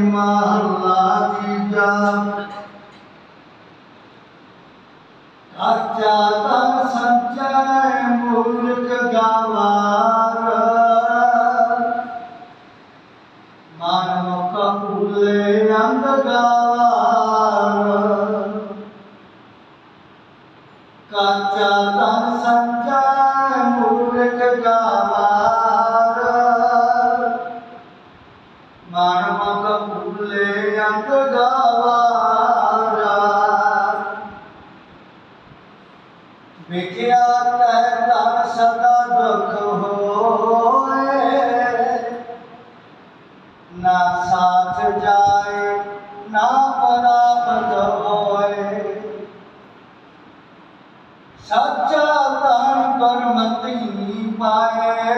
ਮਹੱਲਾ ਤੀਜਾ। ਕੱਚਾ ਤਨ ਸੰਚੈ ਮੂਰਖ ਗਾਵਾਰ। ਮਨ ਮੁਖ ਅੰਧ ਗਾਵਾਰ। ਕੱਚਾ ਤਨ ਸੰਚੈ ਮੂਰਖ ਗਾਵਾਰ। ਸਦਾ ਦੁਖ ਹੋਏ। ਨਾ ਸਾਥ ਜਾਏ ਨਾ ਪ੍ਰਾਪਤ ਹੋਏ। ਸੱਚਾ ਤਨ ਪਰਮਤੀ ਪਾਏ।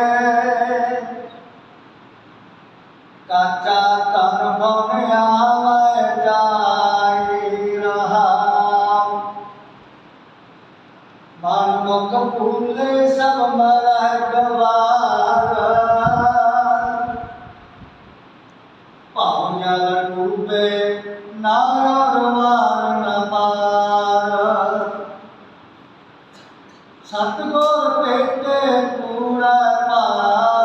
ਕਾਚਾ ਮਨ ਮੁਖ ਭੂਲੇ ਸਭ ਮਰੈ ਗਵਾਰ ਭਾਉ ਜਲ ਡੂਬੇ ਨਾਰ ਵਾਰ ਨ ਪਾਰ ਸਤਗੁਰ ਭੇਟੇ ਪੂਰਾ ਭਾਗ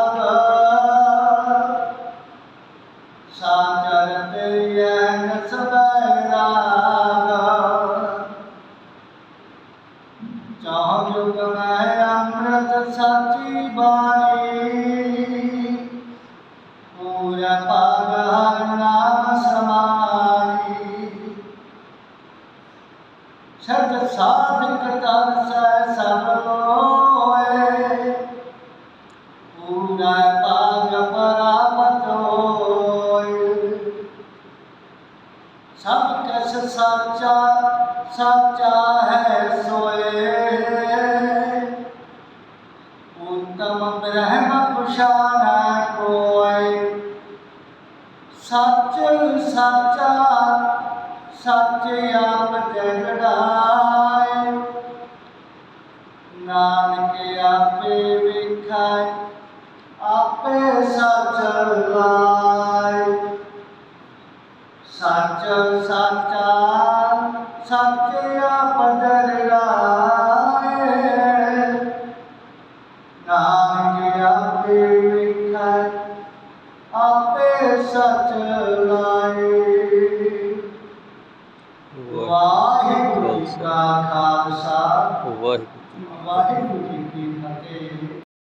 ਚਾਹ ਜੁਗ ਮੈਂ ਅੰਮ੍ਰਿਤ ਸਾਚੀ ਬਾਣੀ। ਪੂਰਾ ਪਾਗ ਹਰ ਨਾਮ ਸਮਾਈ ਸਤ ਸਾਧਕ ਤਰਸੈ ਸਭ ਲੋਏ ਪੂਰਾ ਪਾਗ ਪਰਾਪਤ ਹੋਏ। ਸਭ ਕਸ ਸਾਚਾ ਸਾਚਾ ਹੈ ਸੋਏ। ਉਤਮ ਬ੍ਰਹਮ ਪੁਸ਼ਾਨਾ ਕੋਇ ਸੱਚ, ਸਾਚਾ, ਸੱਚ ਆਪ ਜਗੜਾਏ ਨਾਨਕ ਆਪੇ ਵਿਖਾਇ ਆਪੇ ਸੱਚ ਲਾਇ ਸੱਚ, ਸਾਚਾ, ਸੱਚ ਸੱਚ ਲਾਏ ਵਾਹਿਗੁਰੂ ਜੀ ਕਾ ਖਾਲਸਾ ਵਾਹਿਗੁਰੂ ਜੀ